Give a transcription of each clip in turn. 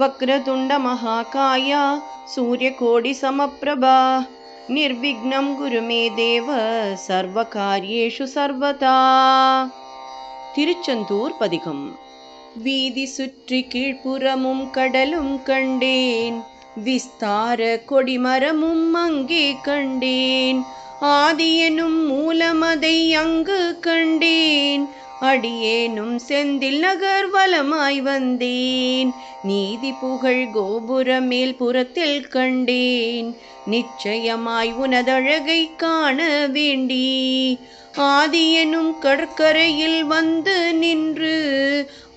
वक्रतुण्डमहाकाय सूर्यकोटिसमप्रभा निर्विघ्नं गुरु मे देव सर्वकार्येषु सर्वदा திருச்செந்தூர் பதிகம் வீதி சுற்றி கீழ்ப்புறமும் கடலும் கண்டேன் விஸ்தார கொடிமரமும் அங்கே கண்டேன் ஆதியனும் மூலமதை அங்கு கண்டேன் அடியேனும் செந்தில் நகர் வலமாய் வந்தேன். நீதி புகழ் கோபுர மேல் புறத்தில் கண்டேன். நிச்சயமாய் உனதழகை காண வேண்டி. ஆதியனும் கடற்கரையில் வந்து நின்று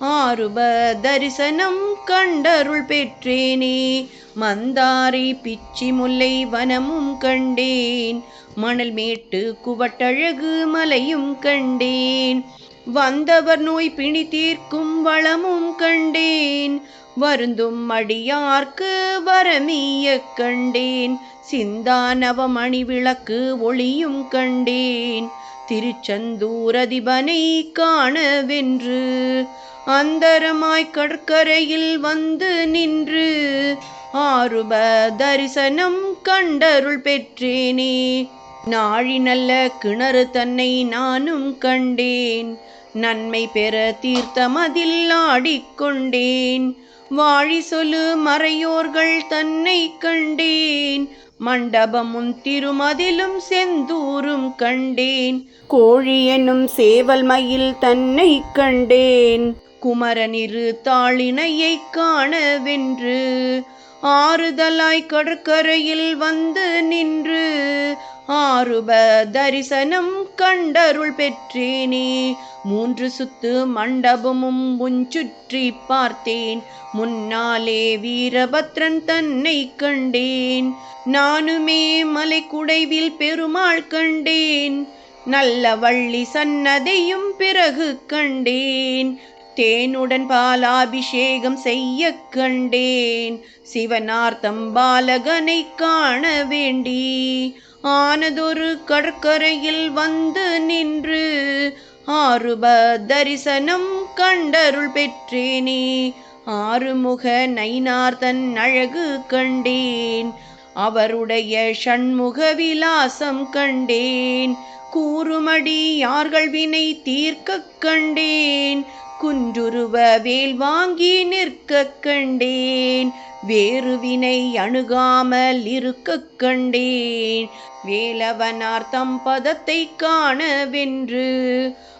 ஆருப தரிசனம் கண்டருள் பெற்றேனே. மந்தாரி பிச்சி முல்லை வனமும் கண்டேன். மணல் மேட்டு குவட்டழகு மலையும் கண்டேன். வந்தவர் நோய் பிணி தீர்க்கும் வளமும் கண்டேன். வருந்தும் அடியார்க்கு வரமீய கண்டேன். சிந்தானவமணி விளக்கு ஒளியும் கண்டேன். திருச்செந்தூரதிபனை காணவென்று அந்தரமாய் கடற்கரையில் வந்து நின்று ஆருப தரிசனம் கண்டருள் பெற்றேனே. நாழி நல்ல கிணறு தன்னை நானும் கண்டேன். நன்மை பெற தீர்த்தமதில் ஆடிக்கொண்டேன். வாழி சொல்லு மறையோர்கள் தன்னை கண்டேன். மண்டபமும் திருமதிலும் செந்தூரும் கண்டேன். கோழி எனும் சேவல் மயில் தன்னை கண்டேன். குமரனிரு தாளினையை காணவென்று. ஆறுதலாய் கடற்கரையில் வந்து நின்று. ஆறுப தரிசனம் கண்டருள் பெற்றேனே. மூன்று சுத்து மண்டபமும் முன்சுற்றி பார்த்தேன். முன்னாலே வீரபத்ரன் தன்னை கண்டேன். நானுமே மலை குடைவில் பெருமாள் கண்டேன். நல்ல வள்ளி சன்னதையும் பிறகு கண்டேன். தேனுடன் பாலாபிஷேகம் செய்ய கண்டேன். சிவனார்த்தம் பாலகனை காண வேண்டி ஆனதொரு கடற்கரையில் வந்து நின்று ஆறுப தரிசனம் கண்டருள் பெற்றேனே. ஆறுமுக நைனார் அழகு கண்டேன். அவருடைய ஷண்முக விலாசம் கண்டேன். கூறுமடி யார்கள் வினை தீர்க்க கண்டேன். குன்றுருவ வேல் வாங்கி நிற்க கண்டேன். வேறு வினை அணுகாமல் இருக்க கண்டேன். வேலவனார் தம் பதத்தை காணவென்று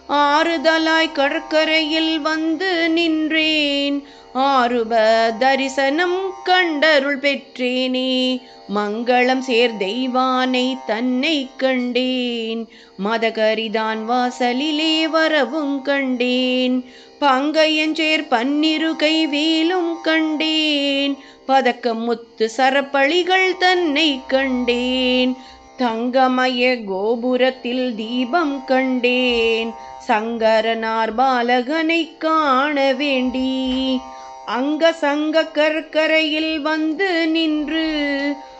ஆறுதலாய் கடற்கரையில் வந்து நின்றேன். ஆறுப தரிசனம் கண்டருள் பெற்றேனே. மங்களம் சேர் தெய்வானை தன்னை கண்டேன். மதகரிதான் வாசலிலே வரவும் கண்டேன். பங்கையஞ்சேர் பன்னிரு கை வேலும் கண்டேன். பதக்கம் முத்து சரப்பளிகள் தன்னை கண்டேன். தங்கமய கோபுரத்தில் தீபம் கண்டேன். சங்கரனார் பாலகனை காண வேண்டி அங்க சங்க கற்கரையில் வந்து நின்று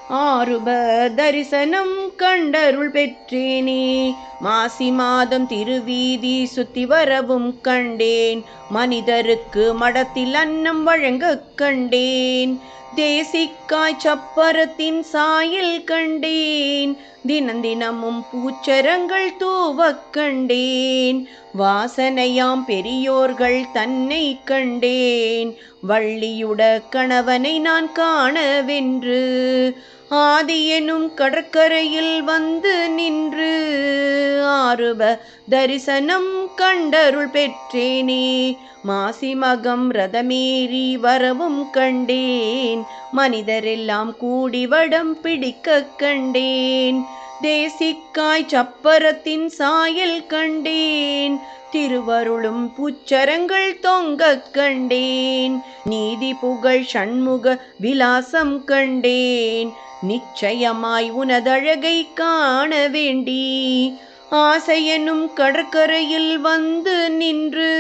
ஆறுப தரிசனம் கண்டருள் பெற்றேனே. மாசி மாதம் திருவீதி சுத்தி வரவும் கண்டேன். மனிதருக்கு மடத்தில் அன்னம் வழங்க கண்டேன். தேசிக்காய் சப்பரத்தின் சாயல் கண்டேன். தினந்தினமும் பூச்சரங்கள் தூவ கண்டேன். வாசனையாம் பெரியோர்கள் தன்னை கண்டேன். வள்ளியுட கணவனை நான் காணவென்று ஆதி எனும் கடற்கரையில் வந்து நின்று ஆறுப தரிசனம் கண்டருள் பெற்றேனே. மாசி மகம் ரதமேறி வரவும் கண்டேன். மனிதரெல்லாம் கூடி வடம் பிடிக்க கண்டேன். தேசிக்காய் சப்பரத்தின் சாயல் கண்டேன். திருவருளும் புச்சரங்கள் தொங்கக் கண்டேன். நீதி புகழ் சண்முக விலாசம் கண்டேன். நிச்சயமாய் உனதழகை காண வேண்டி ஆசையனும் கடற்கரையில் வந்து நின்று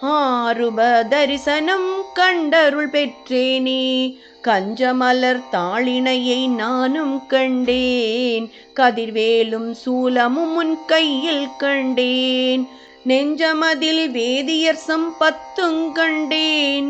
ஆறுப தரிசனம் கண்டருள் பெற்றேனே. கஞ்சமலர் தாளினையை நானும் கண்டேன் கதிர்வேலும் சூலமும் உன் கையில் கண்டேன். நெஞ்சமதில் வேதியர் சம்பத்தும் கண்டேன்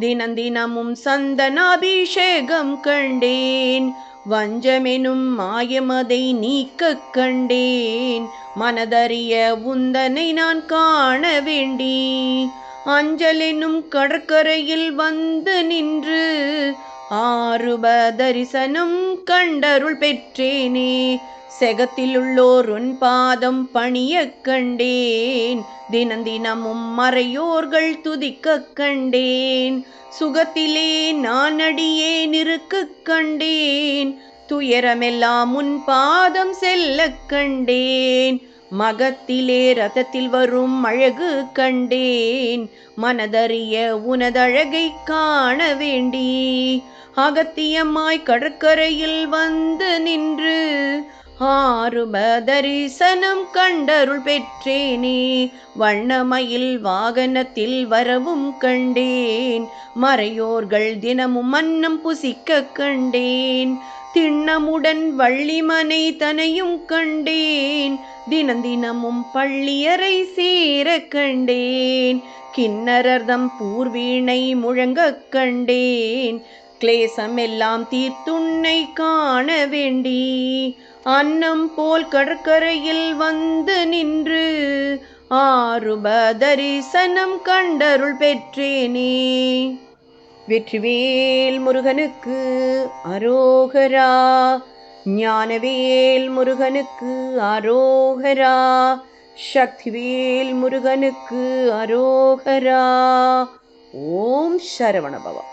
தினந்தினமும் சந்தனாபிஷேகம் கண்டேன். வஞ்சமெனும் மாயமதை நீக்க கண்டேன். மனதறிய உந்தனை நான் காண வேண்டி. அஞ்சலெனும் கடற்கரையில் வந்து நின்று ஆறுப தரிசனம் கண்டருள் பெற்றேனே. செகத்திலுள்ளோர் உன் பாதம் பணியக் கண்டேன். தினந்தினமும் மறையோர்கள் துதிக்கக் கண்டேன். சுகத்திலே நான் அடியே நிற்கக் கண்டேன். துயரமெல்லாம் உன் பாதம் செல்லக் கண்டேன். மகத்திலே ரதத்தில் வரும் அழகு கண்டேன். மனதறிய உனதழகை காண வேண்டி. அகத்தியமாய் கடற்கரையில் வந்து நின்று ஆறுப தரிசனம் கண்டருள் பெற்றேனே வண்ணமயில் வாகனத்தில் வரவும் கண்டேன் மறையோர்கள் தினமும் மன்னம் புசிக்க கண்டேன் திண்ணமுடன் வள்ளிமனை தனையும் கண்டேன் தினந்தினமும் பள்ளியறை சேர கண்டேன் கிண்ணரர்தம் பூர்வீணை முழங்க கண்டேன் கிளேசம் எல்லாம் தீர்த்துன்னை காண வேண்டி அன்னம் போல் கடற்கரையில் வந்து நின்று ஆறுப தரிசனம் கண்டருள் பெற்றேனே. வெற்றிவேல் முருகனுக்கு அரோகரா ஞானவேல் முருகனுக்கு அரோகரா சக்திவேல் முருகனுக்கு அரோகரா. ஓம் சரவணபவா